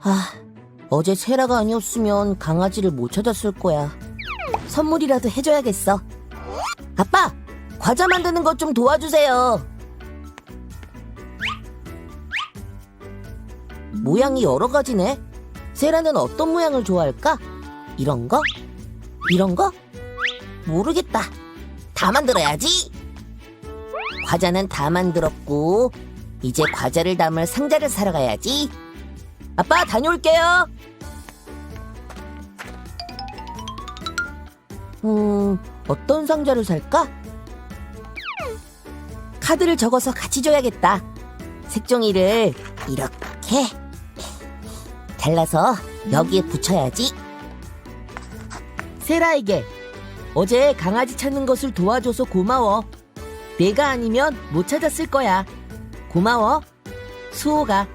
아, 어제 세라가 아니었으면 강아지를 못 찾았을 거야. 선물이라도 해줘야겠어. 아빠, 과자 만드는 것 좀 도와주세요. 모양이 여러 가지네. 세라는 어떤 모양을 좋아할까? 이런 거? 이런 거? 모르겠다. 다 만들어야지. 과자는 다 만들었고, 이제 과자를 담을 상자를 사러 가야지. 아빠, 다녀올게요. 음, 어떤 상자를 살까? 카드를 적어서 같이 줘야겠다. 색종이를 이렇게 잘라서 여기에 붙여야지. 세라에게 어제 강아지 찾는 것을 도와줘서 고마워. 내가 아니면 못 찾았을 거야. 고마워. 수호가